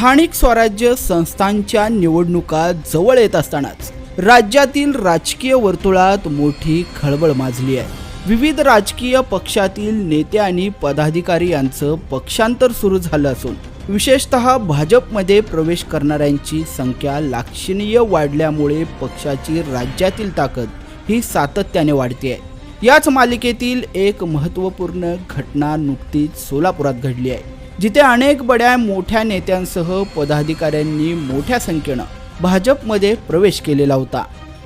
स्थानिक स्वराज्य संस्थांच्या निवडणुका जवळ येत असतानाच राज्यातील राजकीय वर्तुळात मोठी खळबळ माजली आहे. विविध राजकीय पक्षातील नेते आणि पदाधिकारी यांचं पक्षांतर सुरू झालं असून विशेषतः भाजपमध्ये प्रवेश करणाऱ्यांची संख्या लाक्षणीय वाढल्यामुळे पक्षाची राज्यातील ताकद ही सातत्याने वाढते आहे याच मालिकेतील एक महत्त्वपूर्ण घटना नुकतीच सोलापुरात घडली आहे. जिथे अनेक बड्या मोठ्या नेत्यांसह पदाधिकाऱ्यांनी मोठ्या संख्येनं भाजपमध्ये प्रवेश केलेला होता.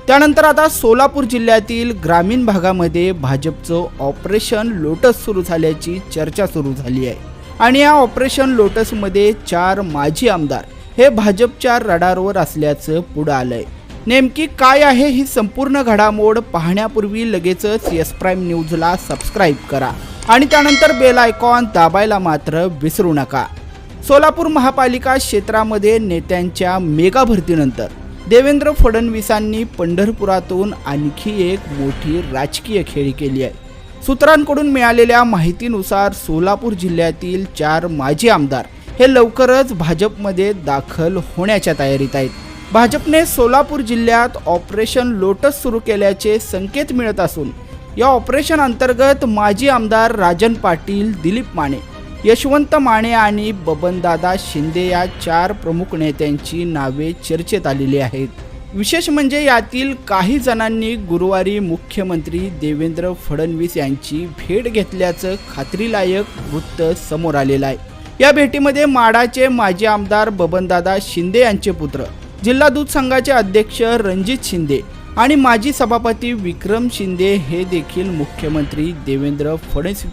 त्यानंतर आता सोलापूर जिल्ह्यातील ग्रामीण भागामध्ये भाजपचं ऑपरेशन लोटस सुरू झाल्याची चर्चा सुरू झाली आहे. आणि या ऑपरेशन लोटसमध्ये चार माजी आमदार हे भाजपच्या रडारवर असल्याचं पुढं आलंय. नेमकी काय आहे ही संपूर्ण घडामोड पाहण्यापूर्वी लगेचच येस प्राईम न्यूजला सबस्क्राईब करा. आणि त्यानंतर बेल आयकॉन दाबायला मात्र विसरू नका. सोलापूर महापालिका क्षेत्रामध्ये नेत्यांच्या मेगा भरतीनंतर देवेंद्र फडणवीसांनी पंढरपुरातून आणखी एक मोठी राजकीय खेळी केली आहे. सूत्रांकडून मिळालेल्या माहितीनुसार सोलापूर जिल्ह्यातील चार माजी आमदार हे लवकरच भाजपमध्ये दाखल होण्याच्या तयारीत आहेत. भाजपने सोलापूर जिल्ह्यात ऑपरेशन लोटस सुरू केल्याचे संकेत मिळत असून या ऑपरेशन अंतर्गत माजी आमदार राजन पाटील दिलीप माने यशवंत माने आणि बबनदादा शिंदे या चार प्रमुख नेत्यांची नावे चर्चेत आलेली आहेत. विशेष म्हणजे यातील काही जणांनी गुरुवारी मुख्यमंत्री देवेंद्र फडणवीस यांची भेट घेतल्याचं खात्रीलायक वृत्त समोर आलेलं आहे. या भेटीमध्ये माडाचे माजी आमदार बबनदादा शिंदे यांचे पुत्र जिल्हा दूध संघाचे अध्यक्ष रणजित शिंदे आणि माजी सभापती विक्रम शिंदे हे देखील मुख्यमंत्री देवेंद्र फडणवीस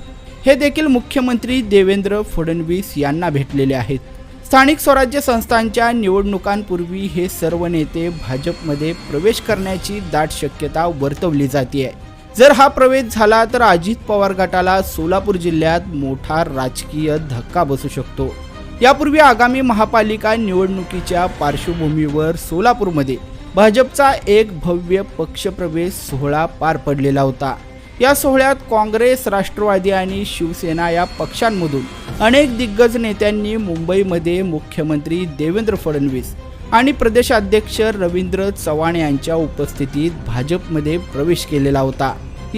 हे देखील मुख्यमंत्री देवेंद्र फडणवीस यांना भेटलेले आहेत. स्थानिक स्वराज्य संस्थांच्या निवडणुकांपूर्वी हे सर्व नेते भाजपमध्ये प्रवेश करण्याची दाट शक्यता वर्तवली जाते जर हा प्रवेश झाला तर अजित पवार गटाला सोलापूर जिल्ह्यात मोठा राजकीय धक्का बसू शकतो. यापूर्वी आगामी महापालिका निवडणुकीच्या पार्श्वभूमीवर सोलापूरमध्ये भाजपचा एक भव्य पक्षप्रवेश सोहळा पार पडलेला होता. या सोहळ्यात काँग्रेस राष्ट्रवादी आणि शिवसेना या पक्षांमधून अनेक दिग्गज नेत्यांनी मुंबईमध्ये मुख्यमंत्री देवेंद्र फडणवीस आणि प्रदेशाध्यक्ष रवींद्र चव्हाण यांच्या उपस्थितीत भाजपमध्ये प्रवेश केलेला होता.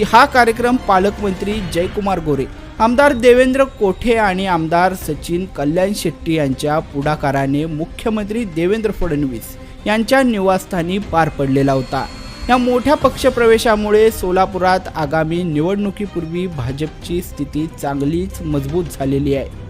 हा कार्यक्रम पालकमंत्री जयकुमार गोरे आमदार देवेंद्र कोठे आणि आमदार सचिन कल्याण शेट्टी यांच्या पुढाकाराने मुख्यमंत्री देवेंद्र फडणवीस यांच्या निवासस्थानी पार पडलेला होता. या मोठ्या पक्षप्रवेशामुळे सोलापुरात आगामी निवडणुकीपूर्वी भाजपची स्थिती चांगलीच मजबूत झालेली आहे.